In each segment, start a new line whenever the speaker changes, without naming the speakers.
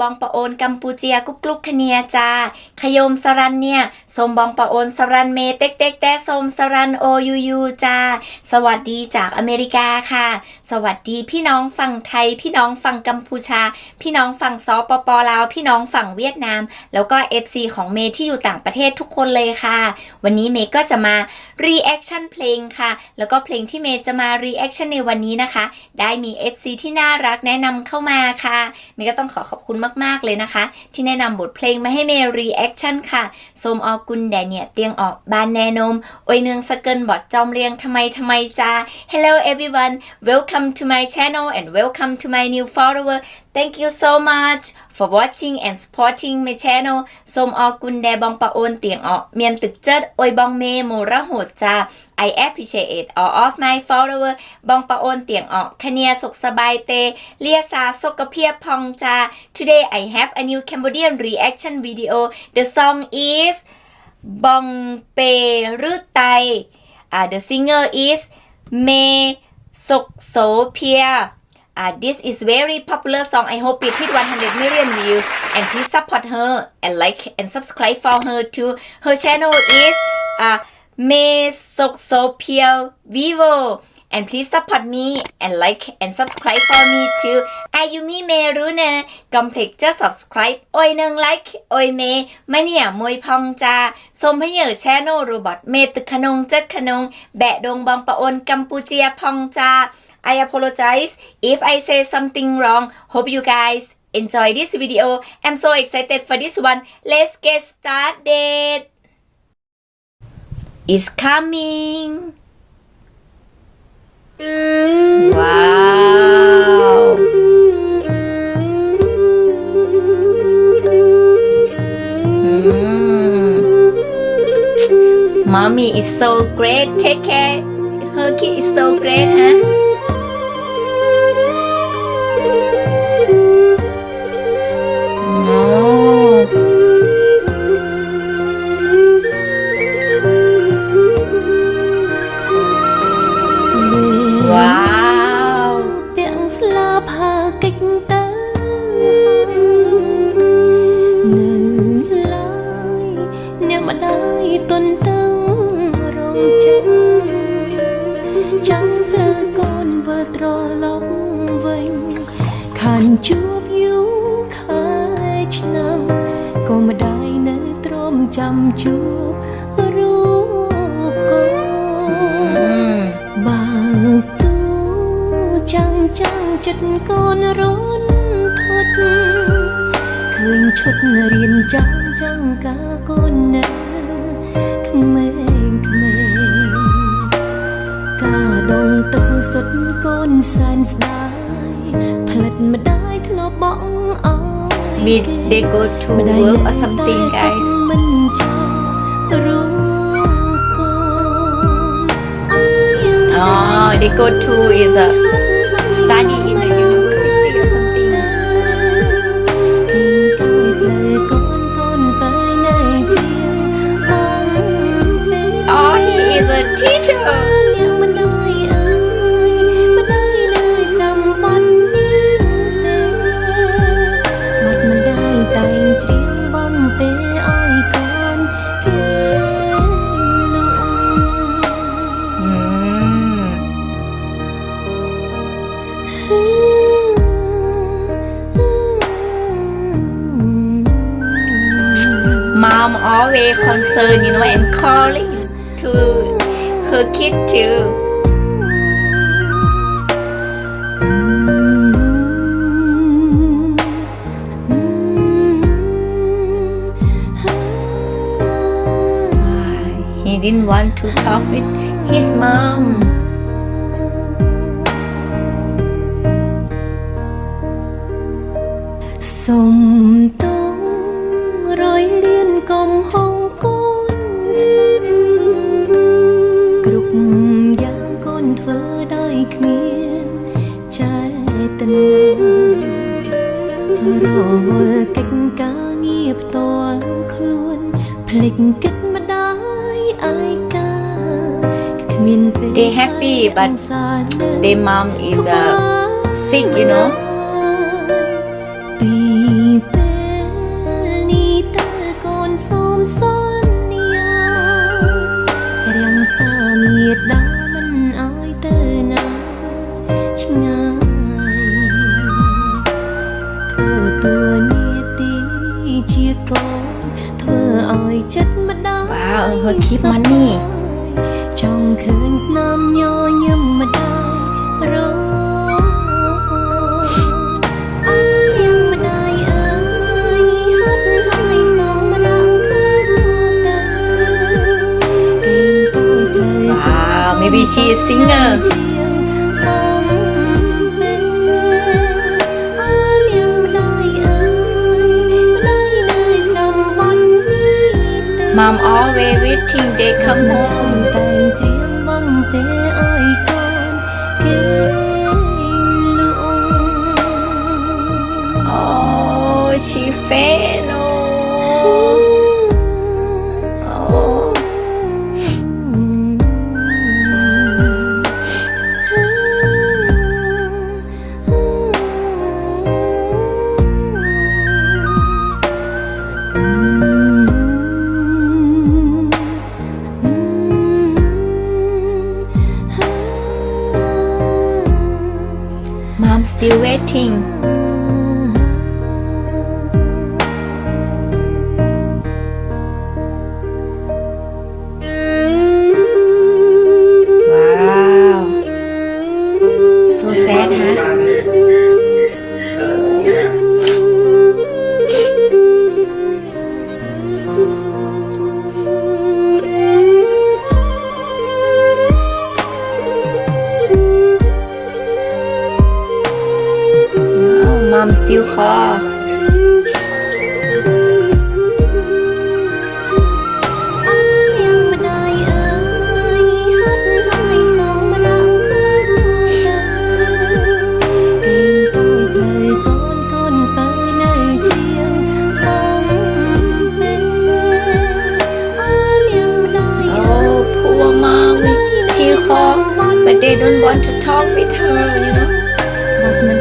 บองปะโอนกัม
พูเจียกุ๊กลุ๊กคเนียจาขยมสรันเนี่ยสมบองปะโอนสรันเมเต็กเต็กแต่สมสรันโอยูยูจาสวัสดีจากอเมริกาค่ะ สวัสดีพี่น้องฝั่งไทย พี่น้องฝั่งกัมพูชา พี่น้องฝั่งซอปปอลาว พี่น้องฝั่งเวียดนาม แล้วก็เอฟซีของเมที่อยู่ต่างประเทศทุกคนเลยค่ะ วันนี้เมก็จะมารีแอคชั่นเพลงค่ะ แล้วก็เพลงที่เมจะมารีแอคชั่นในวันนี้นะคะ ได้มีเอฟซีที่น่ารักแนะนำเข้ามาค่ะ เมก็ต้องขอขอบคุณมากๆเลยนะคะ ที่แนะนำบทเพลงมาให้เมย์ reaction ค่ะโสมออกุลแดเนี่ยเตียงออกบานแนนมโอยเนืองสเกินบอดจอมเรียงทำไมทำไมจ้า Hello everyone welcome to my channel and welcome to my new follower Thank you so much for watching and supporting my channel សូមអរគុណដែលបងប្អូនទាំងអស់មានទឹកចិត្តអុយបងមេមរហូតចា I appreciate all of my follower បងប្អូនទាំងអស់គ្នាសុខសប្បាយទេលាសាសុខភាពផងចា Today I have a new Cambodian reaction video The song is បងពេឬតៃ uh, The singer is មេសុខសូភា Uh, this is very popular song. I hope it hit 100 million views. And please support her and like and subscribe for her too. Her channel is uh, Mesoksophia Vivo. And please support me and like and subscribe for me too. Ayumi Meruna. Complex just subscribe. Oi nung like. Oi me. ไม่เนี่ยมวยพองจาสมให้เหยื่อ channel โรบอทเมตึกขนงเจ็ I apologize if I say something wrong. Hope you guys enjoy this video. I'm so excited for this one. Let's get started. It's coming. Wow. Mm. Mommy is so great. Take care. Her kid is so great, huh?
ក៏ម្ដាយនៅទ្រាំចាំជួបរូបកូន
Mm.
បើកទូចាំងចាំងចិត្តកូនរនធត់ឃើញឈុតរៀនចាំងចាំងកាកូននៅក្មេងក្មេងការដងទឹកសុទ្ធកូនសែនស្ដាយផ្លិតម្ដាយធ្លាប់បង់អោ
Maybe they go to work or something guys. Oh they go to is a study in the university or something. Oh he is a teacher. Calling to her kid too. He didn't want to talk with his mom.
សុំ tình រវល់កិច្ចការងារផ្ទាល់ខ្លួន
ភ្លេចគិតម្ដាយអាយកាគ្មានពេល
They happy but their mom is uh, sick you know. singer Mom always waiting they come home. Oh, she fair no Mom's still waiting. I'm still hot ชีคอ but they don't want to talk with her you know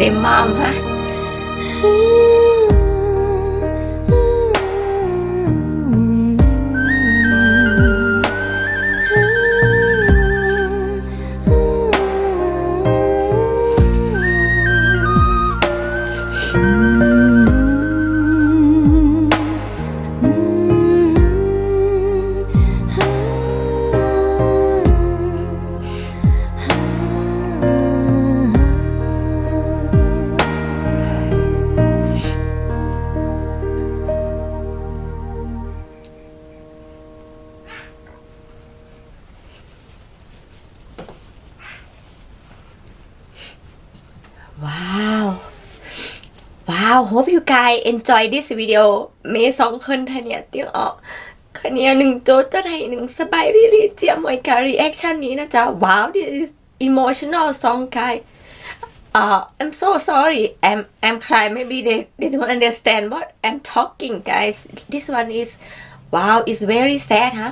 de mamá.
Wow
hope you guys enjoy this video เมย์สองคนท่านเนี่ยเตียงออกคันเนี้ยหนึ่งโจทย์จะให้หนึ่งสบายรีรีเจียมไว้การ reaction นี้นะจ๊ะ Wow this is emotional song guy uh I'm so sorry I'm I'm crying maybe they they don't understand what I'm talking guys this one is wow it's very sad huh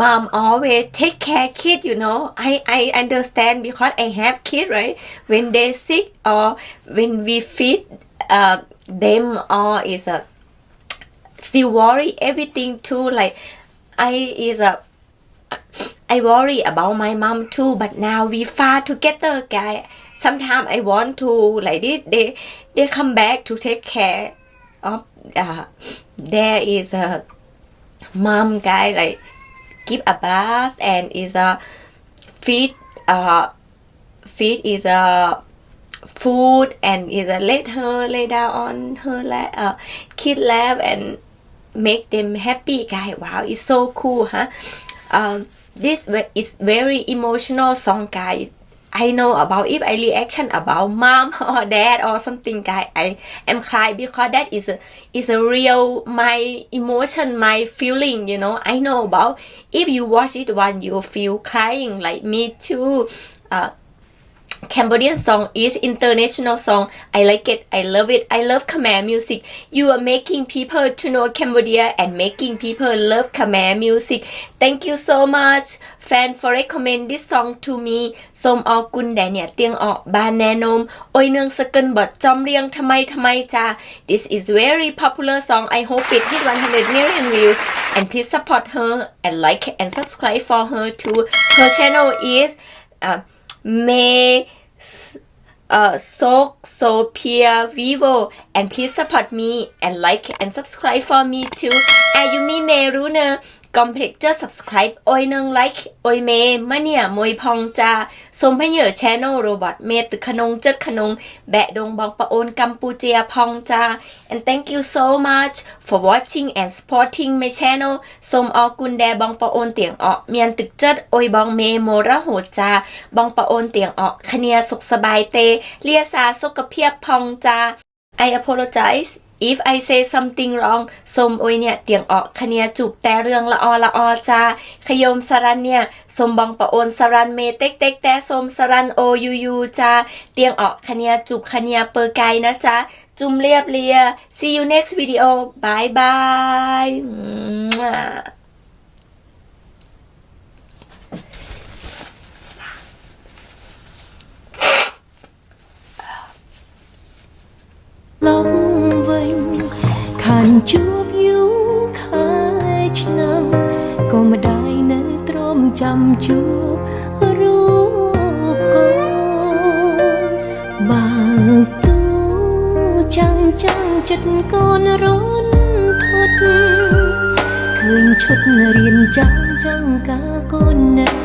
mom always take care kid you know I I understand because I have kid right when they sick or when we feed uh, them all is a still worry everything too like I is a I worry about my mom too but now we far together guy. Sometimes I want to like this they they come back to take care of uh, there is a mom guy like give a bath and is a feed uh feed is a food and a let her lay down on her lap uh, kid lap and make them happy guy. Wow it's so cool huh? Um this is very emotional song guy. I know about if I reaction about mom or dad or something guy I am cry because that is a is a real my emotion my feeling you know. I know about if you watch it one you feel crying like me too. Uh Cambodian song is international song. I like it. I love it. I love Khmer music. You are making people to know Cambodia and making people love Khmer music. Thank you so much, fan, for recommend this song to me. សូមអរគុណដែលអ្នកទៀងអកបានណែនាំអុយនឹងសកិនបត់ចំរៀងថ្មីថ្មីចា This is very popular song. I hope it hit 100 million views and please support her and like and subscribe for her too. Her channel is uh, May uh, so, Sophia Vivo and please support me and like and subscribe for me too. อา ยุมีเมรู้เนอะกเจอ subscribe โอยนึง like โอยเมมะเนี่ยมวยพองจาสมพเหยอ channel โรบอทเมตึกขนงเจิดขนง แบะดงบองปะโอนกัมพูเจียพองจา and thank you so much for watching and supporting my channel สมออกุนแดบองปะโอนเตียงออกเมียนตึกเจิดโอยบองเมโมระโหจา บองปะโอนเตียงออกคเนียสุขสบายเต เลียสาสุขเพียบพองจา I apologize if I say something wrong สมโอยเนี่ย เตียงออกคเนียจุบแต่เรื่องละออละออจาขยมสรันเนี่ย สมบองปะโอนสรันเมเต็กเต็กแต่สมสรันโอยูยูจาเตียงออกคเนียจุบคเนียเปอร์ไกนะจ๊ะ จุมเรียบเรีย see you next video bye bye
ឡងវិញខានជួបយូរខែឆ្នាំក៏មិនដែរនៅទ្រាំចាំជួបរូបកូនបើកទូចាំចាំចិត្តកូនរនធត់ឃើញឈុតរៀនចាំចាំកាកូននៅ